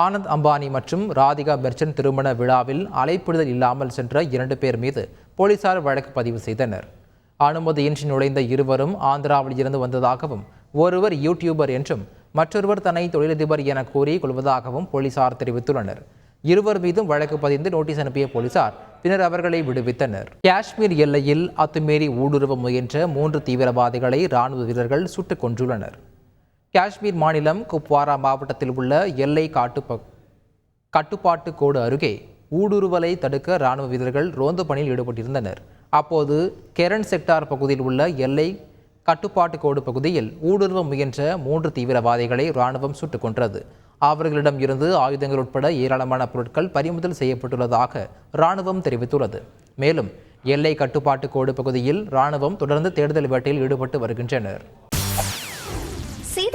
ஆனந்த் அம்பானி மற்றும் ராதிகா மெர்ச்சன்ட் திருமண விழாவில் அலைப்பிடுதல் இல்லாமல் சென்ற இரண்டு பேர் மீது போலீசார் வழக்கு பதிவு செய்தனர். அனுமதியின்றி நுழைந்த இருவரும் ஆந்திராவில் இருந்து வந்ததாகவும் ஒருவர் யூடியூபர் என்றும் மற்றொருவர் தன்னை தொழிலதிபர் என கூறி கொள்வதாகவும் போலீசார் தெரிவித்துள்ளனர். இருவர் மீதும் வழக்கு பதிந்து நோட்டீஸ் அனுப்பிய போலீசார் பின்னர் அவர்களை விடுவித்தனர். காஷ்மீர் எல்லையில் அத்துமீறி ஊடுருவ முயன்ற மூன்று தீவிரவாதிகளை ராணுவ வீரர்கள் சுட்டுக் கொன்றுள்ளனர். காஷ்மீர் மாநிலம் குப்வாரா மாவட்டத்தில் உள்ள எல்லை காட்டுப்ப கட்டுப்பாட்டு கோடு அருகே ஊடுருவலை தடுக்க ராணுவ வீரர்கள் ரோந்து பணியில் ஈடுபட்டிருந்தனர். அப்போது கெரன் செக்டார் பகுதியில் உள்ள எல்லை கட்டுப்பாட்டு கோடு பகுதியில் ஊடுருவ முயன்ற மூன்று தீவிரவாதிகளை இராணுவம் சுட்டுக் கொன்றது. அவர்களிடம் இருந்து ஆயுதங்கள் உட்பட ஏராளமான பொருட்கள் பறிமுதல் செய்யப்பட்டுள்ளதாக இராணுவம் தெரிவித்துள்ளது. மேலும் எல்லை கட்டுப்பாட்டு கோடு பகுதியில் ராணுவம் தொடர்ந்து தேடுதல் வேட்டையில் ஈடுபட்டு வருகின்றனர்.